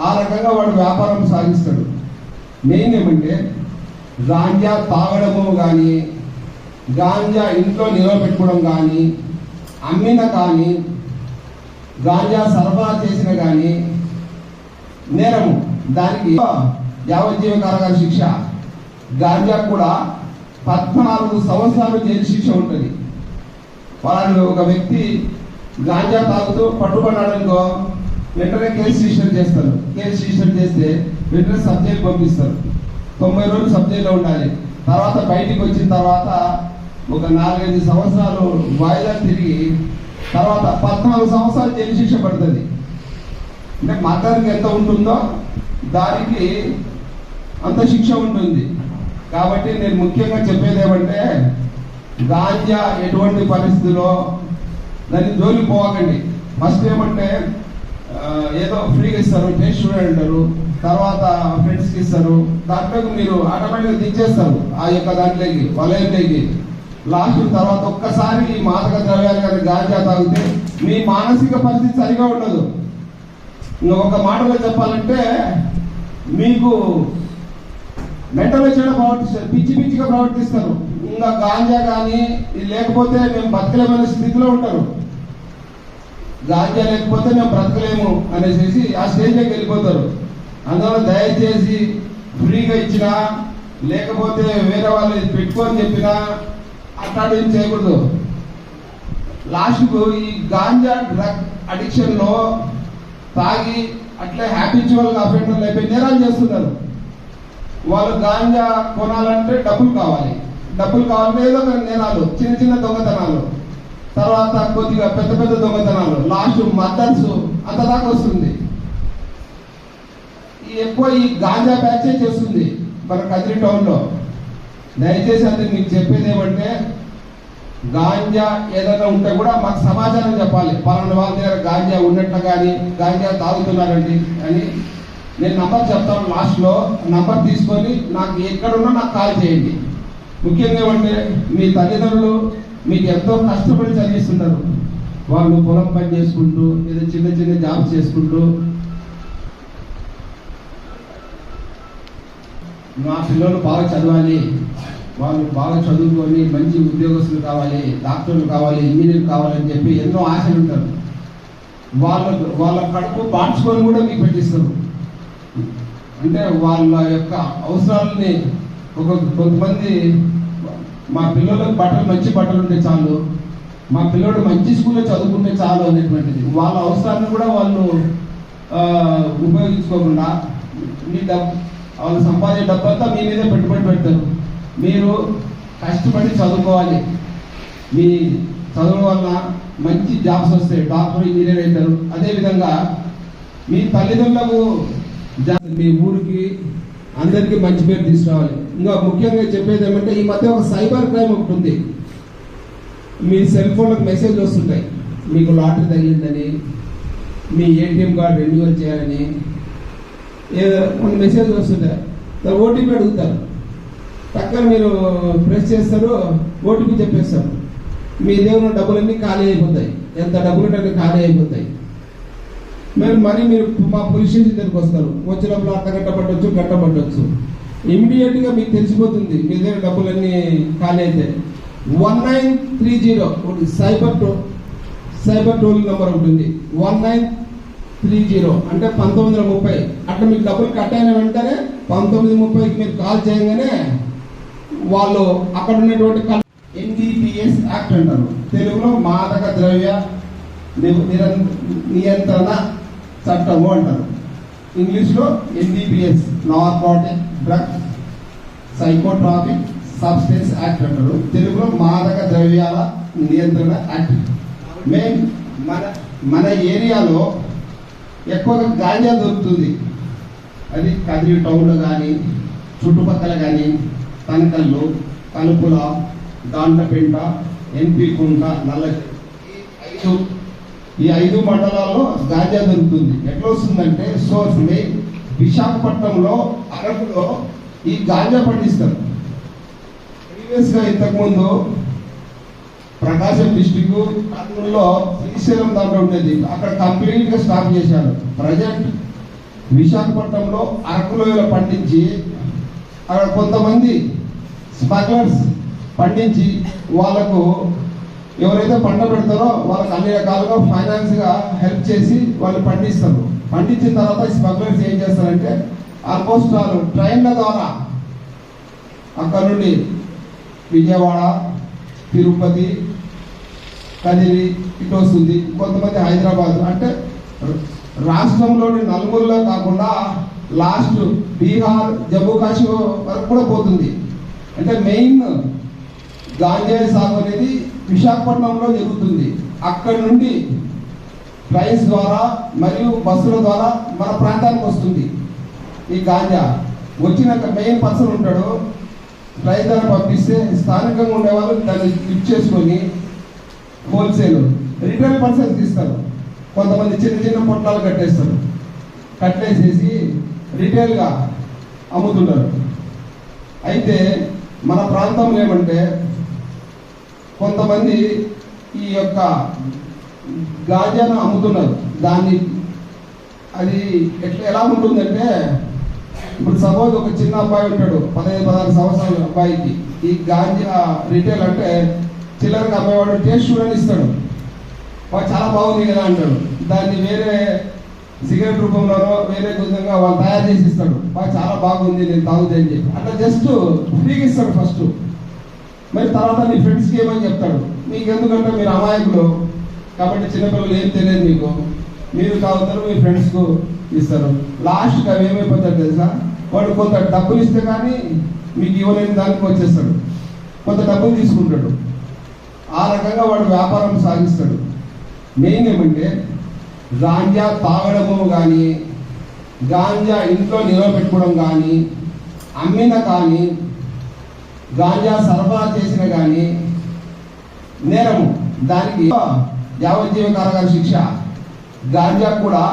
ఆ రకంగా వాడు వ్యాపారం సాగిస్తాడు. మెయిన్ ఏమంటే గాంజా తాగడము కానీ గాంజా ఇంట్లో నిల్వ పెట్టుకోవడం కానీ అమ్మిన కానీ గాంజా సరఫరా చేసిన కానీ నేరము. దానికి యావజ్జీవ కారాగార శిక్ష. గాంజా కూడా పద్నాలుగు సంవత్సరాలు జైలు శిక్ష ఉంటుంది. వాళ్ళు ఒక వ్యక్తి గాంజా తాగుతూ పట్టుబడ్డాడనుకో వెంటనే కేసు రిజిస్టర్ చేస్తారు. కేసు రిజిస్టర్ చేస్తే వెంటనే సబ్ జైలు పంపిస్తారు. తొంభై రోజులు సబ్ జైల్లో ఉండాలి. తర్వాత బయటికి వచ్చిన తర్వాత ఒక నాలుగైదు సంవత్సరాలు వాయిదా తిరిగి తర్వాత పద్నాలుగు సంవత్సరాలు జైలు శిక్ష పడుతుంది. అంటే మతానికి ఎంత ఉంటుందో దానికి అంత శిక్ష ఉంటుంది. కాబట్టి నేను ముఖ్యంగా చెప్పేది ఏమంటే గాంజా ఎటువంటి పరిస్థితిలో దాన్ని జోలికి పోవకండి. ఫస్ట్ ఏమంటే ఏదో ఫ్రీగా ఇస్తారు టేస్ట్ స్టూడెంట్ అంటారు తర్వాత ఫ్రెండ్స్కి ఇస్తారు. దాంట్లోకి మీరు ఆటోమేటిక్గా దించేస్తారు ఆ యొక్క దాంట్లోకి వలయంలోకి. లాస్ట్ తర్వాత ఒక్కసారి ఈ మాదక ద్రవ్యాలు కానీ గాంజా తాగితే మీ మానసిక పరిస్థితి సరిగా ఉండదు. ఇంకొక మాటలో చెప్పాలంటే మీకు మెంటల్ వచ్చేలా ప్రవర్తిస్తారు. పిచ్చి పిచ్చిగా ప్రవర్తిస్తారు. ఇంకా గాంజా కానీ లేకపోతే మేము బతకలేమనే స్థితిలో ఉంటారు. గాంజా లేకపోతే మేము బ్రతకలేము అనేసి ఆ స్టేజ్లోకి వెళ్ళిపోతారు. అందువల్ల దయచేసి ఫ్రీగా ఇచ్చినా లేకపోతే వేరే వాళ్ళు పెట్టుకొని చెప్పినా అట్లాంటి ఏం చేయకూడదు. లాస్ట్కు ఈ గాంజా డ్రగ్ అడిక్షన్లో తాగి అట్లే హ్యాబిచువల్గా అఫెండర్లు అయిపోయి నేరాలు చేస్తున్నారు. వాళ్ళు గాంజా కొనాలంటే డబ్బులు కావాలి. డబ్బులు కావాలంటే ఏదో ఒక నేరాలు చిన్న చిన్న దొంగతనాలు. తర్వాత కొద్దిగా పెద్ద పెద్ద దొంగతనాలు. లాస్ట్ మద్దర్స్ అంత దాకా వస్తుంది. ఎక్కువ ఈ గాంజా బ్యాచే చేస్తుంది మన కదిరి టౌన్లో. దయచేసి అది మీకు చెప్పేది ఏమంటే గాంజా ఏదైనా ఉంటే కూడా మాకు సమాచారం చెప్పాలి. పలానా వాళ్ళ దగ్గర గాంజా ఉన్నట్లు కానీ గాంజా తాగుతున్నారండి అని నేను నంబర్ చెప్తాను లాస్ట్లో. నంబర్ తీసుకొని నాకు ఎక్కడున్నా నాకు కాల్ చేయండి. ముఖ్యంగా ఏమంటే మీ తల్లిదండ్రులు మీకు ఎంతో కష్టపడి చదివిస్తుంటారు. వాళ్ళు పొలం పని చేసుకుంటూ లేదా చిన్న చిన్న జాబ్ చేసుకుంటూ. మా పిల్లలు బాగా చదవాలి. వాళ్ళు బాగా చదువుకొని మంచి ఉద్యోగస్తులు కావాలి డాక్టర్లు కావాలి ఇంజనీర్ కావాలని చెప్పి ఎన్నో ఆశలు ఉంటారు. వాళ్ళ వాళ్ళ కడుపు పాడ్చుకొని కూడా మీకు పెట్టిస్తారు. అంటే వాళ్ళ యొక్క అవసరాలని ఒక కొంతమంది మా పిల్లలకు బట్టలు మంచి బట్టలు ఉంటే చాలు. మా పిల్లడు మంచి స్కూల్లో చదువుకుంటే చాలు అనేటువంటిది. వాళ్ళ అవసరాన్ని కూడా వాళ్ళు ఉపయోగించుకోకుండా మీ డబ్బు వాళ్ళు సంపాదించే డబ్బంతా మీ మీదే పెట్టుబడి పెడతారు. మీరు కష్టపడి చదువుకోవాలి. మీ చదువు వల్ల మంచి జాబ్స్ వస్తాయి. డాక్టర్ ఇంజనీర్ అవుతారు. అదేవిధంగా మీ తల్లిదండ్రులకు మీ ఊరికి అందరికీ మంచి పేరు తీసుకురావాలి. ఇంకా ముఖ్యంగా చెప్పేది ఏమంటే ఈ మధ్య ఒక సైబర్ క్రైమ్ ఒకటి ఉంది. మీ సెల్ ఫోన్లకు మెసేజ్ వస్తుంటాయి. మీకు లాటరీ తగిలిందని మీ ఏటీఎం కార్డు రెన్యువల్ చేయాలని ఏదో కొన్ని మెసేజ్ వస్తుంటాయి. ఓటీపీ అడుగుతారు. పక్కన మీరు ప్రెస్ చేస్తారు ఓటీపీ చెప్పేస్తారు. మీ దేవుని డబ్బులన్నీ ఖాళీ అయిపోతాయి. ఎంత డబ్బులు ఉంటే ఖాళీ అయిపోతాయి. మరి మరి మీరు మా పోలీస్ స్టేషన్ దగ్గరికి వస్తారు. వచ్చినప్పుడు అర్ధ గంట పట్టొచ్చు. గంట ఇమీడియట్గా మీకు తెలిసిపోతుంది. మీ దగ్గర డబ్బులన్నీ ఖాళీ అయితే. One nine three zero cyber toll cyber toll number ఉంటుంది. వన్ నైన్ త్రీ జీరో అంటే పంతొమ్మిది వందల ముప్పై. అట్లా మీకు డబ్బులు కట్ అయిన వెంటనే పంతొమ్మిది ముప్పైకి మీరు కాల్ చేయగానే వాళ్ళు అక్కడ ఉన్నటువంటి ఎన్డిపిఎస్ యాక్ట్ అంటారు. తెలుగులో మాదక ద్రవ్య నియంత్రణ చట్టము అంటారు. ఇంగ్లీష్లో NDPS narcotic drug psychotropic substance act అంటారు. తెలుగులో మాదక ద్రవ్యాల నియంత్రణ యాక్ట్ మెయిన్ మన మన ఏరియాలో ఎక్కువగా గాంజా దొరుకుతుంది. అది కదిరి టౌన్లో కానీ చుట్టుపక్కల కానీ తనకల్లు తలుపుల దాండ్లపెంట ఎన్పి కుంట నల్ల ఐదు ఈ ఐదు మండలాల్లో గాంజా దొరుకుతుంది. ఎట్లా వస్తుందంటే సోర్స్ మెయిన్ విశాఖపట్నంలో అరకులో ఈ గాంజా పండిస్తారు. ప్రీవియస్గా ఇంతకుముందు ప్రకాశం డిస్టిక్ కర్నూలులో శ్రీశైలం దాంట్లో ఉండేది. అక్కడ కంప్లీట్గా స్టాప్ చేశారు. ప్రజెంట్ విశాఖపట్నంలో అరకులోయలో పండించి అక్కడ కొంతమంది స్మగ్లర్స్ పండించి వాళ్ళకు ఎవరైతే పంట పెడతారో వాళ్ళకి అన్ని రకాలుగా ఫైనాన్స్గా హెల్ప్ చేసి వాళ్ళు పండిస్తారు. పండించిన తర్వాత స్మగ్లర్స్ ఏం చేస్తారంటే ఆల్మోస్ట్ వాళ్ళు ట్రైన్ల ద్వారా అక్కడ నుండి విజయవాడ తిరుపతి కదిరి ఇటు వస్తుంది కొంతమంది హైదరాబాద్. అంటే రాష్ట్రంలోని నలుగురులో కాకుండా లాస్ట్ బీహార్ జమ్మూ కాశ్మీర్ వరకు కూడా పోతుంది. అంటే మెయిన్ గాంజాయి సాగు అనేది విశాఖపట్నంలో జరుగుతుంది. అక్కడి నుండి ట్రైన్స్ ద్వారా మరియు బస్సుల ద్వారా మన ప్రాంతానికి వస్తుంది. ఈ గాంజా. వచ్చిన మెయిన్ పర్సన్ ఉంటాడు. ట్రైన్ ద్వారా పంపిస్తే స్థానికంగా ఉండేవాళ్ళు దాన్ని లిఫ్ట్ చేసుకొని హోల్సేల్. రిటైల్ పర్సన్ తీస్తారు. కొంతమంది చిన్న చిన్న పొట్టాలు కట్టేస్తారు. కట్టేసేసి రిటైల్గా అమ్ముతుంటారు. అయితే మన ప్రాంతంలో ఏమంటే కొంతమంది ఈ యొక్క గాంజాను అమ్ముతున్నారు. దాన్ని అది ఎట్లా ఎలా ఉంటుందంటే ఇప్పుడు సపోజ్ ఒక చిన్న అబ్బాయి ఉంటాడు పదహైదు పదహారు సంవత్సరాల అబ్బాయికి. ఈ గాంజా రిటైల్ అంటే చిల్లరగా అమ్మేవాడు టేస్ట్ చూడని ఇస్తాడు. వాడు చాలా బాగుంది కదా అంటాడు. దాన్ని వేరే సిగరెట్ రూపంలోనో వేరే విధంగా వాళ్ళు తయారు చేసి ఇస్తాడు. వాడు చాలా బాగుంది నేను తాగుతుంది అని చెప్పి. అట్లా జస్ట్ ఫ్రీగా ఇస్తాడు ఫస్ట్. మరి తర్వాత నీ ఫ్రెండ్స్కి ఏమని చెప్తాడు? మీకు ఎందుకంటే మీరు అమాయకులు? కాబట్టి చిన్నపిల్లలు ఏం తెలియదు మీకు. మీరు తాగుతారు మీ ఫ్రెండ్స్కు ఇస్తారు. లాస్ట్కి అవి ఏమైపోతాడు తెలుసా? వాడు కొంత డబ్బులు ఇస్తే కానీ మీకు ఇవ్వలేని దానికి వచ్చేస్తాడు. కొంత డబ్బులు తీసుకుంటాడు. ఆ రకంగా వాడు వ్యాపారం సాగిస్తాడు. మెయిన్ ఏమంటే గాంజా తాగడము కానీ గాంజా ఇంట్లో నిల్వ పెట్టుకోవడం కానీ అమ్మిన కానీ గాంజా సరఫరా చేసిన కానీ నేరము. దానికి యావజ్జీవ కారాగార శిక్ష. గాంజా కూడా